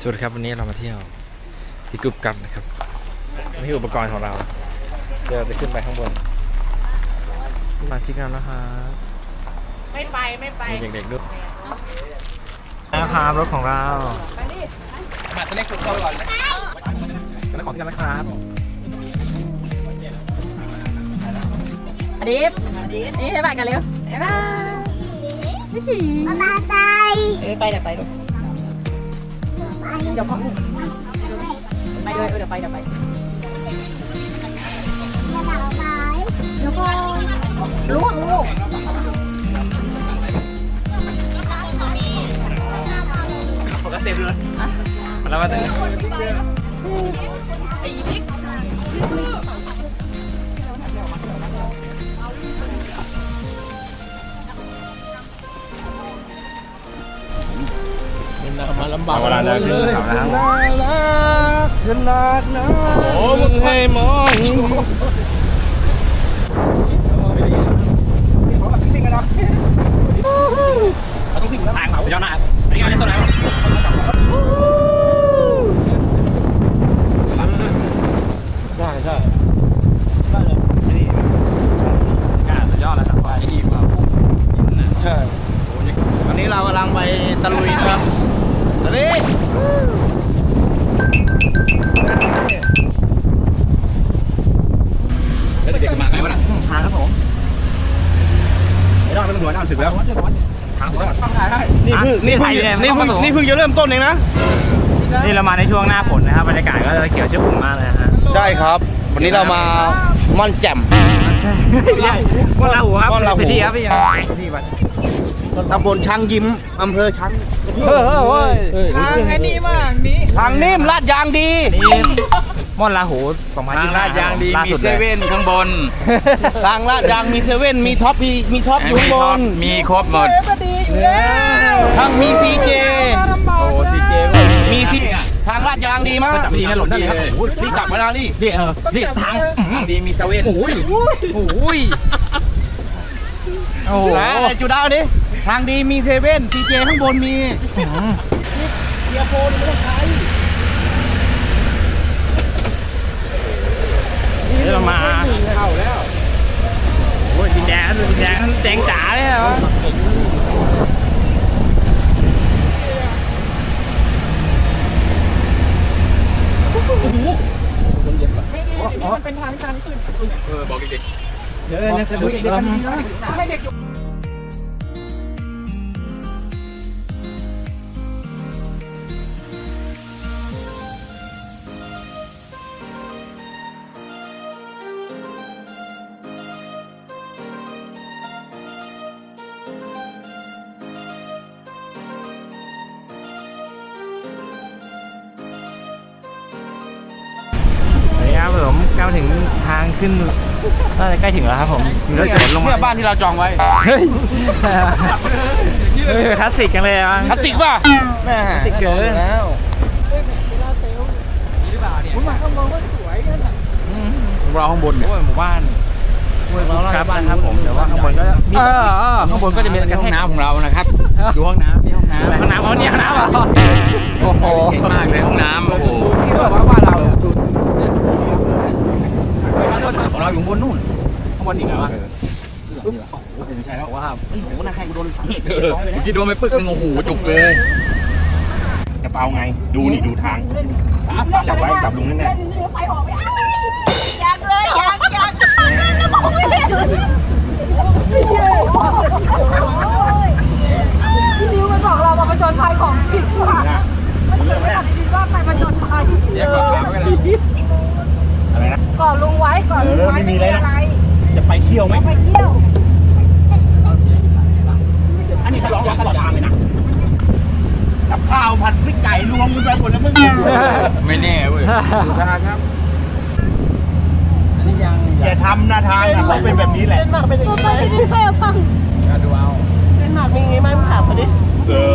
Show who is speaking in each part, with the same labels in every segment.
Speaker 1: สวัสดีครับวันนี้เรามาเที่ยวที่กรุบกรับนะครับนี่คืออุปกรณ์ของเราเดี๋ยวจะขึ้นไปข้างบนมาชิกันแล้วครับ
Speaker 2: ไม่ไปไม่ไป
Speaker 1: มีเด็กๆด้วยนะครับรถของเรา
Speaker 2: ไปนี่
Speaker 1: มาตัวเล็กสุดเข้าก่อนเลยกันของที่กันนะครับ
Speaker 3: อดีฟนี่ให้ไปกันเร็วบ๊ายบายไม่ฉี่
Speaker 4: บายบาย
Speaker 3: เอ้ยไปเดี๋ยวไปลูก เดี๋ยวพอไปเลยเดี๋ยวไปเดี๋ยวไป
Speaker 4: กระเป๋าไม้
Speaker 3: เดี๋ยวพอลูกลูก
Speaker 1: ผมก็เซฟเลยมาแล้วมาถึงมา ลำบากเวลาเดินขึ้นเขานะครับ
Speaker 5: ขนาดนั้นให้มอง
Speaker 1: ทางเขาสุดยอดมากอันนี้งานนี้ต้นไหน
Speaker 5: ใช่ใช่
Speaker 1: กล้าสุดยอดแล้วครับไปอีกเปล่า
Speaker 5: ใช่วันนี้เรากำลังไปตะลุยนะครับ ตะลุย
Speaker 1: แล้วเด็กๆมาไงวะน่ะทางครับผม
Speaker 5: ไม่ได้ไม่ต้องด่วนนะถึงแล้ว
Speaker 1: ทางผม
Speaker 5: นี่เพิ่งนี่เพิ่งนี่เพิ่งนี่เพิ่งจะเริ่มต้นเองนะ
Speaker 1: นี่เรามาในช่วงหน้าฝนนะครับบรรยากาศก็จะเขียวชุ่มมากเลยนะฮะ
Speaker 5: ใช่ครับ วันนี้เรามาม่อนแจ่ม
Speaker 1: ม่อนลาหูครับ
Speaker 5: ม่อนลาหู
Speaker 1: ไปที่ครับพี่ยังพี่วัด
Speaker 5: ตำบลช้างยิ้มอำเภอช้าง
Speaker 1: เออเฮ้ย
Speaker 2: ทางไอ้นี่มากนี้
Speaker 5: ทางนิ่มลาดยางดี
Speaker 1: นี่ม่อนลาหูสองพันยี่สิบห้าล่าสุดเลย
Speaker 6: ข้างบน
Speaker 5: ทางลาดยางมีเซเว่นมีท็อปมีมีท็อปอยู่ข้างบน
Speaker 6: มีครบหมด
Speaker 2: พอดีอยู่แล้ว
Speaker 5: ทางมีซีเจ
Speaker 6: โอ้ซีเจ
Speaker 5: มีซีทางลาดยางดีมาก
Speaker 1: จับดีนะหล่นได้เลยครับ
Speaker 5: โอ้ยรีบกลับมาแล้วนี่
Speaker 1: นี่เออนี่ทาง
Speaker 6: ดีมีเซเว่น
Speaker 1: โอ้ยโอ้ยโอ้โห
Speaker 5: นะจุดดาวดิ ทางดีมีเซเว่นซีเจข้างบนมี
Speaker 1: นี่เรามาเข้าแล้วโอ้ยดินแดงดินแดงแดงจ๋าเลยเหรอ
Speaker 2: มันเป็นทางชันขึ้น
Speaker 6: เออบอกเด็ก
Speaker 1: เดี๋ยวเนี่ยสะดุดแล้ว
Speaker 2: ให้เด็ก
Speaker 1: ผมก้าวถึงทางขึ้นน่าจะใกล้ถึงแล้วครับผมมีรถสวนลงมา
Speaker 5: เนี่ยบ้านที่เราจองไว้
Speaker 1: เฮ้ยเฮ้ยคลาสสิกกันเลยอะ
Speaker 5: คลาสสิกป่ะแม่
Speaker 1: คลาสสิกเกิน
Speaker 5: แล้ว
Speaker 6: เราข้างบนเนี่ย
Speaker 1: โอ้ยหมู่บ้านห้วยครับนะครับผมแต่ว่าข้างบนก็มี
Speaker 6: เออเออ
Speaker 1: ข้างบนก็จะมี
Speaker 6: ก
Speaker 1: ก
Speaker 6: ระ
Speaker 1: ระ
Speaker 6: ห้
Speaker 1: แท
Speaker 6: อง
Speaker 1: ก
Speaker 6: น้ำของเรานะครับดูห้องน้ำนี่ห้องน้ำ
Speaker 1: ห้องน้ำเอาเนี่ยห้องน้ำเหรอโอ้โห
Speaker 6: เห็นมากเลยห้องน้ำโอ้โห
Speaker 1: ที่บอกว่าว่าเรา
Speaker 6: ของเราอยู่บนนู่น
Speaker 1: ข้างบนอีกแล้วอะ
Speaker 6: ไม่ใช่แล้ว
Speaker 1: ว่าเฮ้ยโหน่าใครกูโดนฝัง
Speaker 6: เออเมื่อกี้โดนไปปึ๊กนึงโอ้โหจุกเลย
Speaker 5: กระเป๋าไง ดูนี่ดูทางจับไว้จับลุงแน่
Speaker 4: ยังเลยยังยังแล้วบอกไม่เห็นพี่นิวมันบอกเรามาประจนภัยของจริงว่ะมันไม่ได้ดีว่าไปประจนภัย
Speaker 6: เรียกก่อนมาไม่ได้
Speaker 5: ๆอะไรนะ
Speaker 4: ก่อนลุงไว้ก่อนลุงไว้
Speaker 5: เออไม่มีอะไรนะ
Speaker 4: อะไร
Speaker 5: จะไปเที่ยวไหม
Speaker 4: ไปเที่ยว
Speaker 5: อันนี้เขาร้องตลอดทางเลยนะ กับข้าวผัดพริกไก่รวมกันไปหมดแล้วมึง
Speaker 6: ไม่แน่ เว้ย
Speaker 5: อย่าทำนะทางนะเขาเป็นแบบนี้แหละ
Speaker 4: ตัวไปที่เพื่อฟัง
Speaker 6: ดูเอา
Speaker 2: เป็นหมากมีไงไหมมึงถามมาดิ
Speaker 5: เออ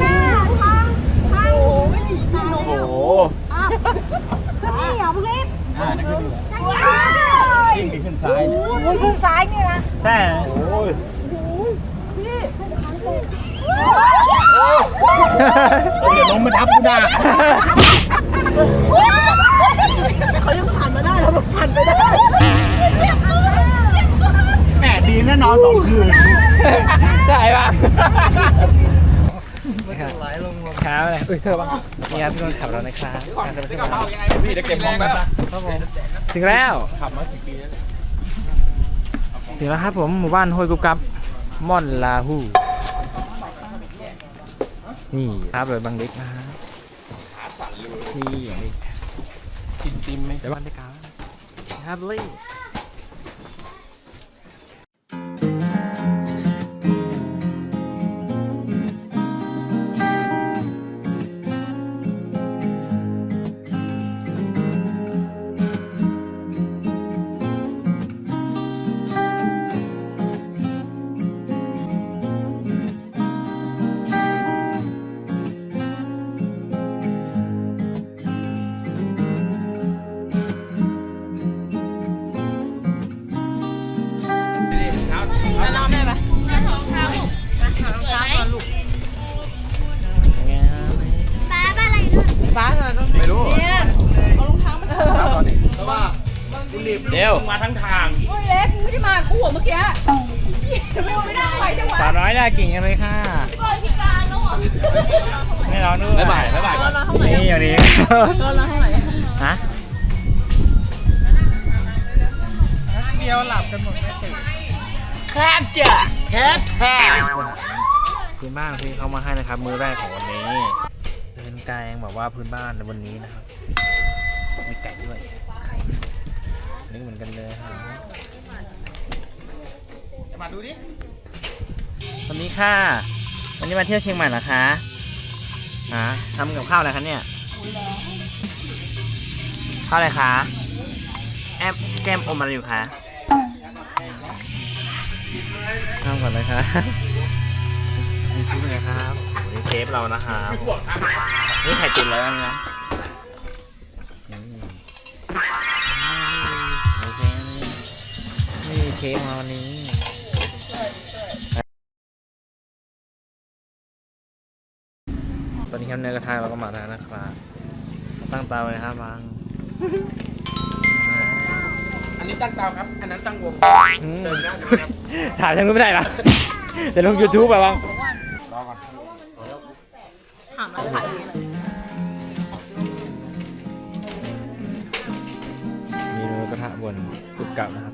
Speaker 4: หน้าทางทางโอ้ไม่ดี
Speaker 5: โอ้โห
Speaker 4: ก็นี่เหรอพี่
Speaker 6: อ่านั่นคือดี
Speaker 5: ยิ่งไปขึ้นซ้ายเนี่ย
Speaker 4: โอ้ยคือซ้ายนี่นะ
Speaker 1: ใช่
Speaker 5: โอ้ย
Speaker 4: พี่
Speaker 5: เดี๋ยวล้มมาทับกูด่า
Speaker 2: เขายังผ่านมาได้แล้วเราผ่านไปได้
Speaker 5: แหมดีแน่นอนสองคืน
Speaker 1: ใช่ป่ะไม่เป็นไรลงรองเท้าเลยอุ้ยเธอบ้างนี่ครับพี่คนขับเรานะครับจะไปขึ้นมา
Speaker 6: พี่เดี๋ยวเก็บของกัน
Speaker 1: ครับผมถึงแล้ว
Speaker 6: ขับมากี่ปีแล้ว
Speaker 1: ถึงแล้วครับผมหมู่บ้านห้วยกุบกับม่อนลาฮูนี่ครับเลยบางเล็กนะฮะ
Speaker 6: ขา สั่นเลย
Speaker 1: นี่อย่างนี้
Speaker 6: กินติมไหม
Speaker 1: เดี๋ยวบ้านเล็กครับครับลี่
Speaker 5: กูหนีบ
Speaker 1: เดี๋ยว
Speaker 5: มาทั้งทาง
Speaker 2: โอ้ยเล็กมึงไม่ได้มาคู่เมื่อกี้ไม่ไม่ได้ไปจังหวะ
Speaker 1: สาวน้อยน่ากิ่งกันเลยค่ะไม่ร้องด้วย
Speaker 6: บ๊ายบายบ๊ายบายก่อน
Speaker 1: นี่อย่างนี้
Speaker 2: ก็ละเท่าไหร่
Speaker 1: ฮะ
Speaker 6: เดียวหลับกันหมดไม่ตื่น
Speaker 5: แคบจ้ะแคบแคบ
Speaker 1: พื้นบ้านที่เขามาให้นะครับ มือแรกของวันนี้เดินแกงแบบว่าพื้นบ้านในวันนี้นะครับ มีไก่ด้วยไข่ นึกเหมือนกันเลยครับ
Speaker 6: มาดูดิ
Speaker 1: สวัสดีค่ะ วันนี้มาเที่ยวเชียงใหม่เหรอคะฮะทำกับข้าวอะไรคะเนี่ย ข้าวอะไรคะ แอมแก้มอมอะไรอยู่คะข้าวก่อนเลยครับมีชุดเลยครับโอ้โหนี่เชฟเรานะครับนี่ไข่ตุ๋นแล้วนะ นี่นี่เชฟมาวันนี้ตอนนี้ครับเนื้อกระทะเราก็มาแล้วนะครับตั้งเตาเลยครับบาง
Speaker 5: อันนี้ตั้งเตาครับ อันนั้นตั้งวง
Speaker 1: อืม
Speaker 5: เดินหน้าดูครับ
Speaker 1: ถ่ายทางนู้นไม่ได้หรอเดี๋ยวลง YouTube ไปบ้าง
Speaker 5: รอก่อน
Speaker 2: ถามแล้วขายเลย
Speaker 1: มีเนื้อกระทะบนกรุบกรับนะครับ